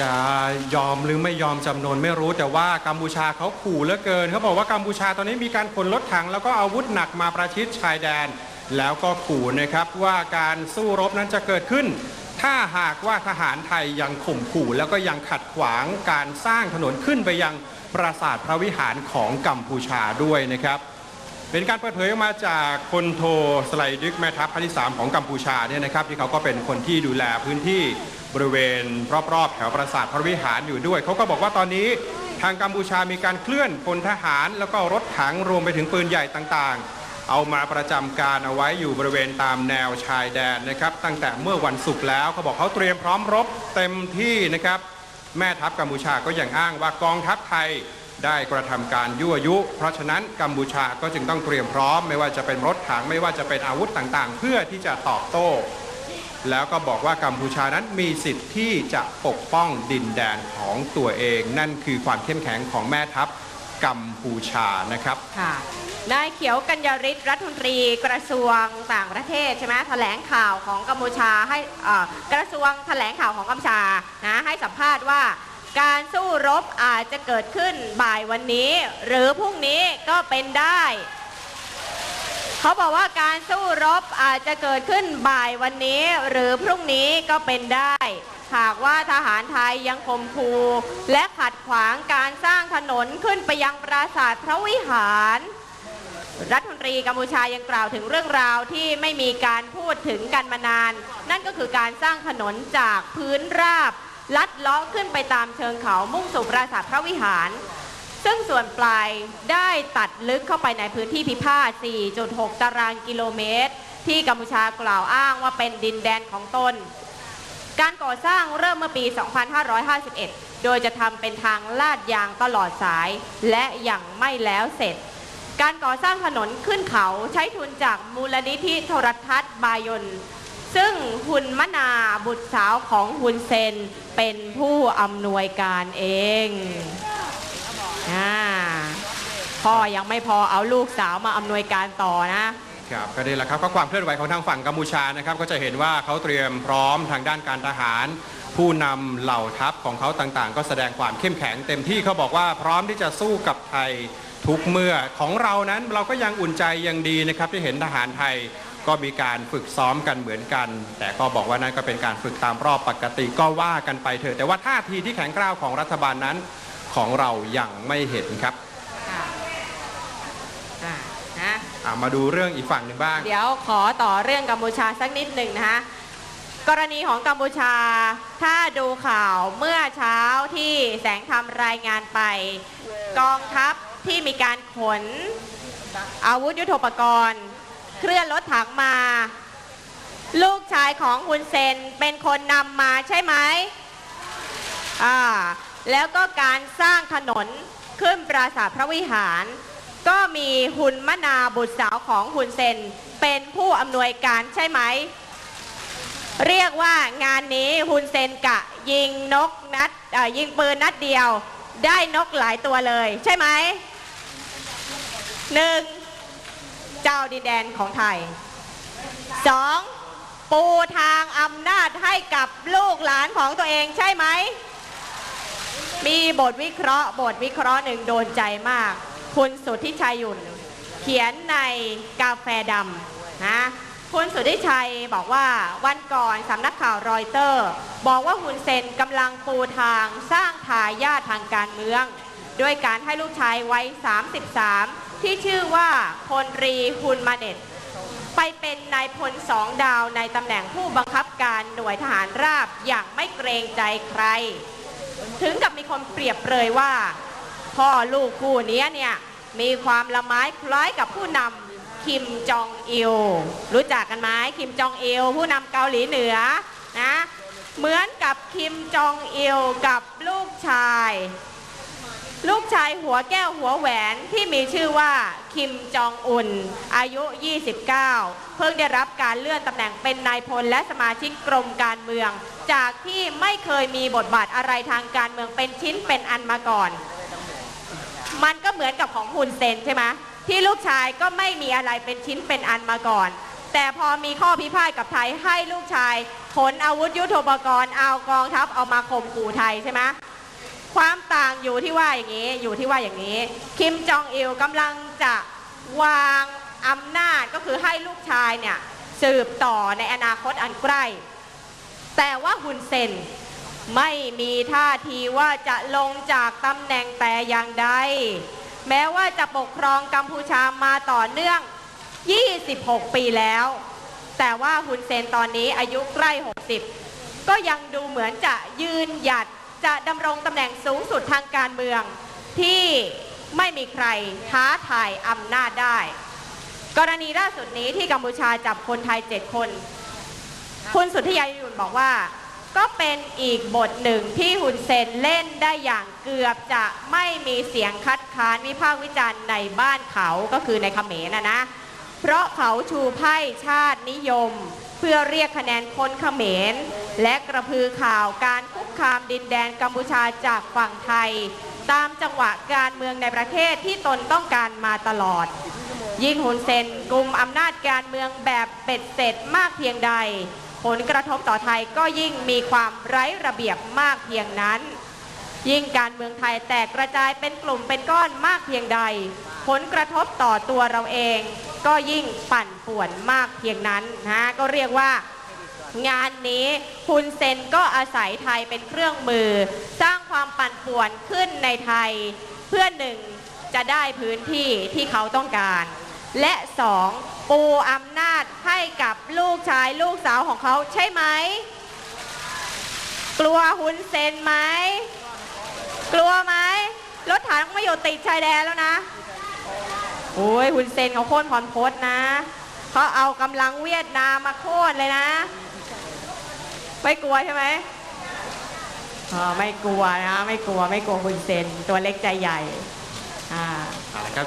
จะยอมหรือไม่ยอมจำนนไม่รู้แต่ว่ากัมพูชาเขาขู่เหลือเกินเขาบอกว่ากัมพูชาตอนนี้มีการขนรถถัง แล้วก็อาวุธหนักมาประชิดชายแดน แล้วก็ขู่นะครับว่าการสู้รบนั้นจะเกิดขึ้น ถ้าหากว่าทหารไทยยังข่มขู่แล้วก็ยังขัดขวางการสร้างถนนขึ้นไปยังปราสาทพระวิหารของกัมพูชาด้วยนะครับเป็นการเปิดเผยออกมาจากพลโทสไลดึกแม่ทัพภาคที่ 3 ของกัมพูชาเนี่ยนะครับที่เขาก็เป็นคนที่ดูแลพื้นที่ บริเวณรอบๆ แถวปราสาทพระวิหารอยู่ด้วย เขาก็บอกว่าตอนนี้ทางกัมพูชามีการเคลื่อนพลทหาร แล้วก็รถถังรวมไปถึงปืนใหญ่ต่างๆ เอามาประจำการเอาไว้อยู่บริเวณตามแนวชายแดนนะครับ ตั้งแต่เมื่อวันศุกร์แล้วเขาบอกเขาเตรียมพร้อมรบเต็มที่นะครับ แม่ทัพกัมพูชาก็ยังอ้างว่ากองทัพไทยได้กระทำการยั่วยุ เพราะฉะนั้นกัมพูชาก็จึงต้องเตรียมพร้อม ไม่ว่าจะเป็นรถถังไม่ว่าจะเป็นอาวุธต่างๆ เพื่อที่จะตอบโต้ แล้วก็บอกว่ากัมพูชานั้นมีสิทธิ์ที่จะปกป้องดินแดนของตัวเอง นั่นคือความเข้มแข็งของแม่ทัพกัมพูชานะครับค่ะนายเขียวกัญญาริศรัฐมนตรีกระทรวงต่างประเทศใช่ไหมแถลงข่าวของกัมพูชาให้กระทรวงแถลงข่าวของกัมพูชานะให้สัมภาษณ์ว่าการสู้รบอาจจะเกิดขึ้นบ่ายวันนี้ หรือพรุ่งนี้ก็เป็นได้ เขาบอกว่าการสู้รบอาจจะเกิดขึ้นบ่ายวันนี้ หรือพรุ่งนี้ก็เป็นได้ หากว่าทหารไทยยังข่มขู่และขัดขวางการสร้างถนนขึ้นไปยังปราสาทพระวิหาร รัฐมนตรีกัมพูชายังกล่าวถึงเรื่องราวที่ไม่มีการพูดถึงกันมานาน นั่นก็คือการสร้างถนนจากพื้นราบ ลัดเลาะขึ้นไปตามเชิงเขามุ่งสู่ปราสาทพระวิหาร ซึ่งส่วนปลายได้ตัดลึกเข้าไปในพื้นที่พิพาท 4.6 ตารางกิโลเมตร ที่กัมพูชากล่าวอ้างว่าเป็นดินแดนของตน การก่อสร้างเริ่มเมื่อปี 2551 โดยจะทำเป็นทางลาดยางตลอดสาย และยังไม่แล้วเสร็จ การก่อสร้างถนนขึ้นเขาใช้ทุนจากมูลนิธิโทรทัศน์บายนซึ่งฮุนมนาบุตรสาวของฮุนเซนเป็นผู้อำนวยการเอง พ่อยังไม่พอเอาลูกสาวมาอำนวยการต่อนะครับก็นี่แหละครับก็ความเคลื่อนไหวของทางฝั่งกัมพูชานะครับก็จะเห็นว่าเขาเตรียมพร้อมทางด้านการทหาร ผู้นำเหล่าทัพของเขาต่างๆ ก็แสดงความเข้มแข็งเต็มที่เขาบอกว่าพร้อมที่จะสู้กับไทยทุกเมื่อของเรานั้นเราก็ยังอุ่นใจยังดีนะครับที่เห็นทหารไทยก็มีการฝึกซ้อมกันเหมือนกัน แต่ก็บอกว่านั่นก็เป็นการฝึกตามรอบปกติก็ว่ากันไปเถอะแต่ว่าท่าทีที่แข็งกร้าวของรัฐบาลนั้น ของเรายังไม่เห็นครับค่ะอ่านะอะมาดูเรื่องอีกฝั่งหนึ่งบ้าง เดี๋ยวขอต่อเรื่องกัมพูชาสักนิดหนึ่งนะคะกรณีของกัมพูชา ถ้าดูข่าวเมื่อเช้าที่แสงธรรมรายงานไป กองทัพที่มีการขน อาวุธยุทโธปกรณ์ เคลื่อนรถถังมา ลูกชายของฮุนเซนเป็นคนนำมาใช่ไหมอ่า แล้วก็การสร้างถนนขึ้นปราสาทพระวิหาร ก็มีฮุนมนาบุตรสาวของฮุนเซนเป็นผู้อำนวยการใช่ไหม เรียกว่างานนี้ฮุนเซนกะยิงนกนัดยิงปืนนัดเดียว ได้นกหลายตัวเลย ใช่ไหมหนึ่งเจ้าดินแดนของไทยสองปูทางอำนาจให้กับลูกหลานของตัวเองใช่ไหม มีบทวิเคราะห์บทวิเคราะห์หนึ่งโดนใจมาก คุณสุทธิชัยยุ่นเขียนในกาแฟดำนะคุณสุทธิชัยบอกว่าวันก่อนสำนักข่าวรอยเตอร์ บอกว่าฮุนเซนกำลังปูทางสร้างทายาททางการเมือง ด้วยการให้ลูกชายวัย 33 ที่ชื่อว่าพลรีฮุนมาเน็ตไปเป็นนายพลสองดาวในตำแหน่งผู้บังคับการหน่วยทหารราบอย่างไม่เกรงใจใคร ถึงกับมีคนเปรียบเปรยว่า พ่อลูกคู่นี้เนี่ยมีความละไม้คล้ายกับผู้นำคิมจองอิล รู้จักกันไหมคิมจองอิลผู้นำเกาหลีเหนือนะเหมือนกับคิมจองอิลกับลูกชาย ลูกชายหัวแก้วหัวแหวนที่มีชื่อว่าคิมจองอุนอายุ 29 เพิ่งได้รับการเลื่อนตำแหน่งเป็นนายพลและสมาชิกกรมการเมือง จากที่ไม่เคยมีบทบาทอะไรทางการเมืองเป็นชิ้นเป็นอันมาก่อน มันก็เหมือนกับของฮุนเซนใช่ไหมที่ลูกชายก็ไม่มีอะไรเป็นชิ้นเป็นอันมาก่อน แต่พอมีข้อพิพาทกับไทยให้ลูกชายขนอาวุธยุทโธปกรณ์เอากองทัพเอามาข่มขู่ไทยใช่ไหม ความต่างอยู่ที่ว่าอย่างนี้ อยู่ที่ว่าอย่างนี้ คิมจองอิลกำลังจะวางอำนาจก็คือให้ลูกชายเนี่ยสืบต่อในอนาคตอันใกล้ แต่ว่าฮุนเซนไม่มีท่าทีว่าจะลงจากตำแหน่งแต่อย่างใด แม้ว่าจะปกครองกัมพูชามาต่อเนื่อง 26 ปีแล้ว แต่ว่าฮุนเซนตอนนี้อายุใกล้ 60 ก็ยังดูเหมือนจะยืนหยัด จะดำรงตำแหน่งสูงสุดทางการเมือง ที่ไม่มีใครท้าทายอำนาจได้ กรณีล่าสุดนี้ที่กัมพูชาจับคนไทย7คน คุณสุทธิยายุนบอกว่า ก็เป็นอีกบทหนึ่งที่ฮุนเซนเล่นได้อย่างเกือบจะไม่มีเสียงคัดค้านวิพากษ์วิจารณ์ในบ้านเขาก็คือในเขมรนะนะ เพราะเขาชูไพ่ชาตินิยม เพื่อเรียกคะแนนคนเขมร และกระพือข่าวการคุกคามดินแดนกัมพูชาจากฝั่งไทย ตามจังหวะการเมืองในประเทศที่ตนต้องการมาตลอด ยิ่งฮุนเซนกลุ่มอำนาจการเมืองแบบเป็ดเสร็จมากเพียงใด ผลกระทบต่อไทยก็ยิ่งมีความไร้ระเบียบมากเพียงนั้น ยิ่งการเมืองไทยแตกกระจายเป็นกลุ่มเป็นก้อนมากเพียงใด ผลกระทบต่อตัวเราเอง ก็ยิ่งปั่นป่วนมากเพียงนั้นนะก็เรียกว่างานนี้ฮุนเซนก็อาศัยไทยเป็นเครื่องมือ สร้างความปั่นป่วนขึ้นในไทย เพื่อหนึ่งจะได้พื้นที่ที่เขาต้องการ และสองปูอำนาจให้กับลูกชายลูกสาวของเขาใช่ไหม กลัวฮุนเซนไหม กลัวไหมรถถังไม่อยู่ติดชายแดนแล้วนะ โอ้ยฮุนเซนเขาโค่นพรพศนะเขาเอากำลังเวียดนามมาโค่นเลยนะ ไม่กลัวใช่ไหมอ๋อไม่กลัวนะ ไม่กลัวไม่กลัวฮุนเซนตัวเล็กใจใหญ่ อ่า เอาละครับ